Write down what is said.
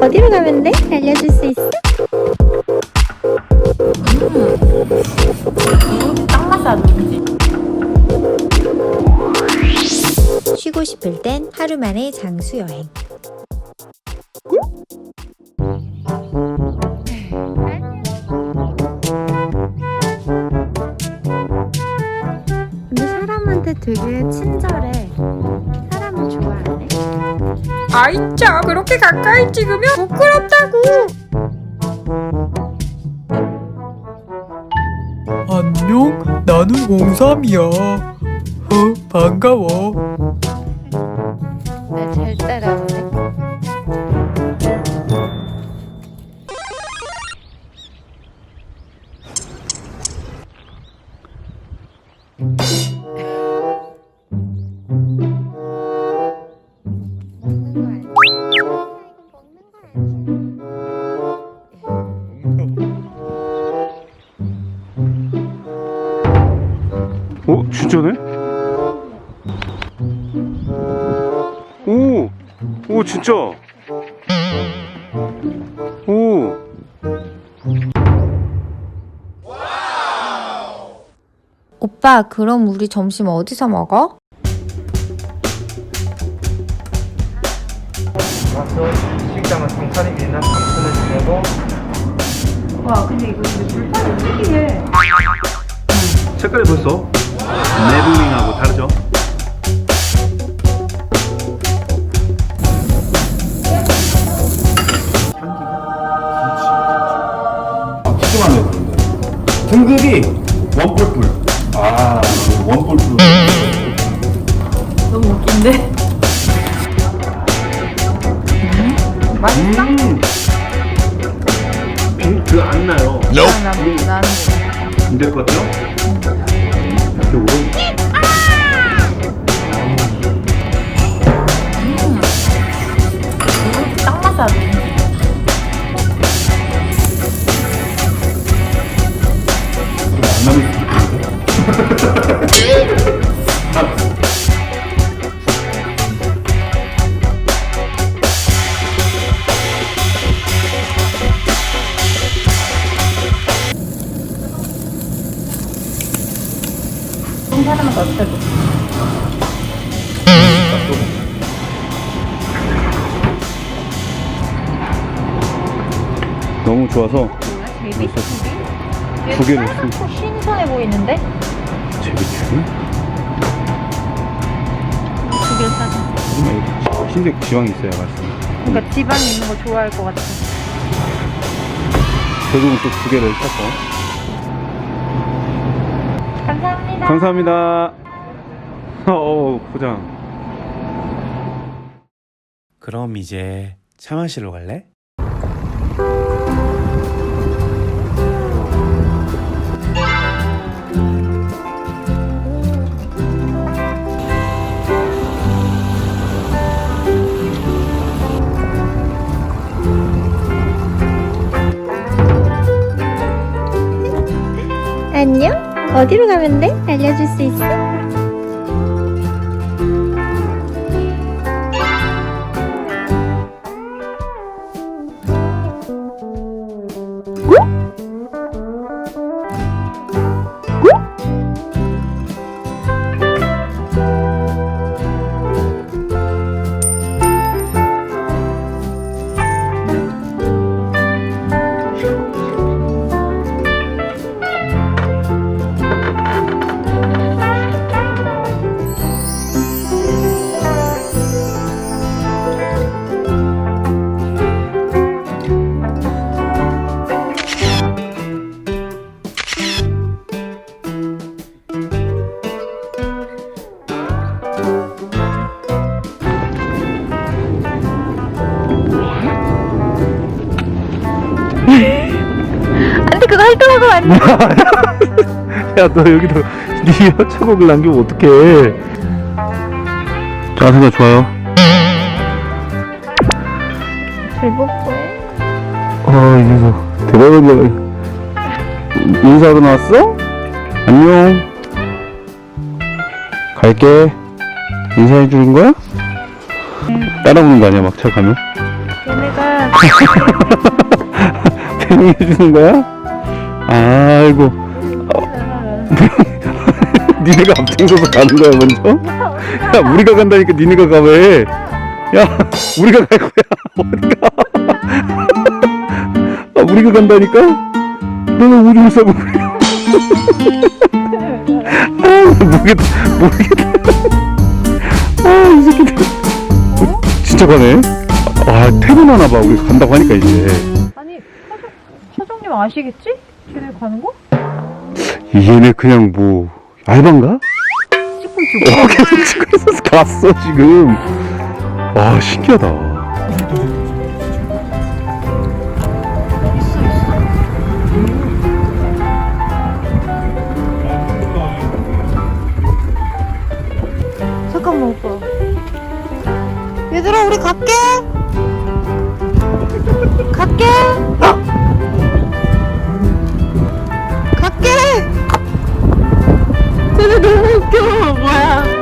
어디로 가면 돼? 알려줄 수 있어? 쉬고 싶을 땐 하루 만에 장수 여행. 아이 짜 그렇게 가까이 찍으면 부끄럽다고. 안녕, 나는 03이야. 어, 반가워. 진짜네? 오! 오 진짜! 오! 오빠, 그럼 우리 점심 어디서 먹어? 식당은 있나 상품을 주려고 와 근데 이거 불판이 특이해. 색깔이 벌써 네블링하고 다르죠? 시큼하네 그런데 등급이 너무 좋아서 제비추리? 두 개를 쓴또 신선해 보이는데? 제비추리? 두 개를 사자. 흰색 지방이 있어야 맛있어 그러니까 지방이 있는 거 좋아할 것 같아. 결국은 또 두 개를 샀어 감사합니다. 감사합니다 어 포장 그럼 이제 차 마시러 갈래? 안녕? 어디로 가면 돼? 알려줄 수 있어? 안 돼. 야너 여기도 네 협찬곡을 남기면 어떡해 자세가 좋아요 불복구해. 아, 이 녀석. 대박이야. 인사하러 나왔어? 안녕. 갈게. 인사해 주는 거야? 따라오는 거 아니야, 막차 가면? 얘네가 태용해 주는 거야? 아이고. 니네가 앞장서서 가는 거야, 먼저? 야, 우리가 간다니까 니네가 가, 왜? 야, 우리가 갈 거야. 어디가? 아, 우리가 간다니까? 너는 오줌을 싸고 그래. 아, 모르겠다, 모르겠다. 아, 이 새끼들. 어, 진짜 가네? 아, 퇴근하나 봐. 우리 간다고 하니까 이제. 아니 사장, 사장님 아시겠지? 가는 거? 얘네 그냥 뭐 알바인가? 어, 계속 찍고 있어서 갔어 지금. 와 신기하다. 잠깐만 오빠. 얘들아 우리 갈게. 갈게. 아! 那个人给我好呀